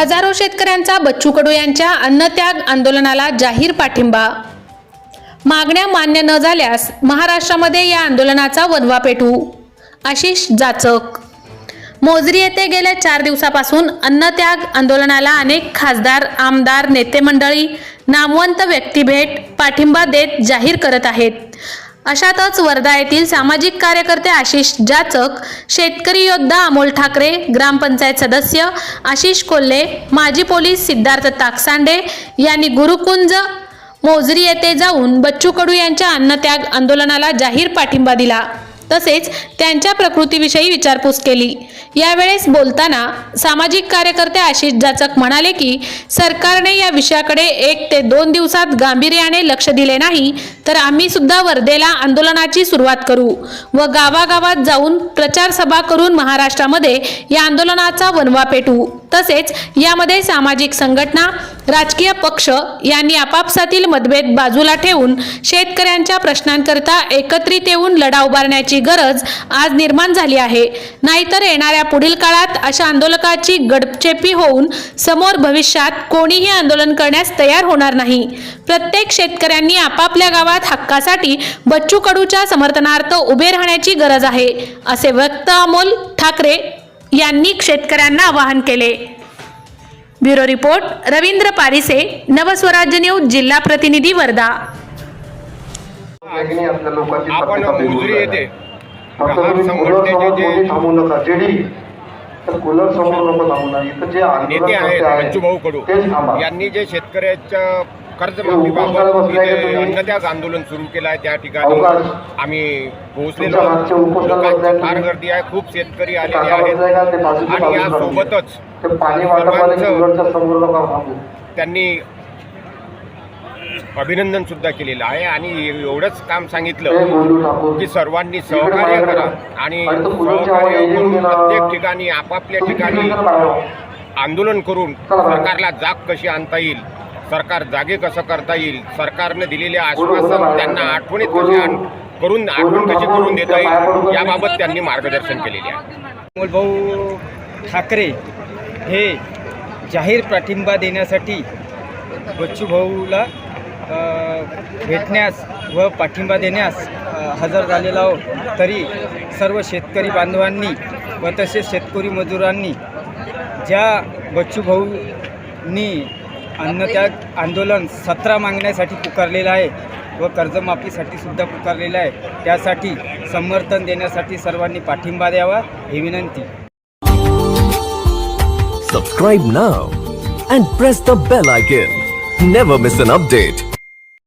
हजारो शेतकऱ्यांचा बच्चू कडू यांच्या अन्नत्याग आंदोलनाला जाहीर पाठिंबा. मागण्या मान्य न झाल्यास महाराष्ट्रामध्ये या आंदोलनाचा वनवा पेटू. आशिष जाचक. मोजरी येथे गेल्या चार दिवसापासून अन्नत्याग आंदोलनाला अनेक खासदार आमदार नेते मंडळी नामवंत व्यक्तिभेट पाठिंबा देत जाहीर करत आहेत. अशातच वर्धा येथील सामाजिक कार्यकर्ते आशिष जाचक शेतकरी योद्धा अमोल ठाकरे ग्रामपंचायत सदस्य आशिष कोल्हे माजी पोलीस सिद्धार्थ ताकसांडे यांनी गुरुकुंज मोजरी येथे जाऊन बच्चू कडू यांच्या अन्नत्याग आंदोलनाला जाहीर पाठिंबा दिला. तसेच त्यांच्या प्रकृतीविषयी विचारपूस केली. यावेळेस बोलताना सामाजिक कार्यकर्ते आशिष जाचक म्हणाले की सरकारने या विषयाकडे एक ते दोन दिवसात गांभीर्याने लक्ष दिले नाही तर आम्ही सुद्धा वर्धेला आंदोलनाची सुरुवात करू व गावागावात जाऊन प्रचार सभा करून महाराष्ट्रामध्ये या आंदोलनाचा वनवा पेटू. तसेच यामध्ये सामाजिक संघटना राजकीय पक्ष यांनी आपापसातील मतभेद बाजूला ठेवून शेतकऱ्यांच्या प्रश्नांकरता एकत्रित येऊन लढा उभारण्याची गरज आज निर्माण झाली आहे. नाहीतर येणाऱ्या पुढील काळात अशा आंदोलकाची गडचेपी होऊन समोर भविष्यात कोणीही आंदोलन करण्यास तयार होणार नाही. प्रत्येक शेतकऱ्यांनी आपापल्या गावात हक्कासाठी बच्चू कडूच्या समर्थनार्थ उभे राहण्याची गरज आहे असे व्यक्त अमोल ठाकरे यांनी शेतकऱ्यांना आवाहन केले. Bureau report Ravindra Parise Navswarajya news जिल्हा प्रतिनिधी वर्धा. याने आपल्या लोकांची आपण उजरी कूलर समोर संघटनेचे जे नेते आहेत बच्चूभाऊ कडू. यांनी जे शेतकऱ्याच्या कर्जमाफीबाबत उपोषणाला बसलाय का इथे आंदोलन सुरू केलं आहे त्या ठिकाणी. आम्ही पोहोचलेलो लोकांची फार? गर्दी आहे खूप शेतकरी आलेले आहेत आणि या बाजूला सोबतच ते पाणी वाटपाने सर्वांचं- कूलरच्या समोर नका थांबू त्यांनी अभिनंदन सुद्धा केलेलं आहे आणि एवढंच काम सांगितलं की सर्वांनी सहकार्य करा. आणि सहकार्य करून? प्रत्येक ठिकाणी आपापल्या ठिकाणी. आंदोलन करून. सरकारला जाग कशी आणता येईल सरकार जागे कसं करता येईल? सरकारने दिलेले आश्वासन. त्यांना आठवणीत आण करून आठवण कशी करून देता येईल. याबाबत त्यांनी मार्गदर्शन केलेले आहे. अमोलभाऊ ठाकरे हे जाहीर पाठिंबा देण्यासाठी बच्चूभाऊला भेटण्यास व पाठिंबा देण्यास हजर झालेला आहो तरी सर्व शेतकरी बांधवांनी व तसेच शेतकरी मजुरांनी ज्या बच्चूभाऊंनी अन्नत्याग आंदोलन सतरा मागण्यासाठी पुकारलेलं आहे व कर्जमाफीसाठी सुद्धा पुकारलेलं आहे. त्यासाठी समर्थन देण्यासाठी सर्वांनी पाठिंबा द्यावा ही विनंती. Subscribe now and press the bell icon never miss an update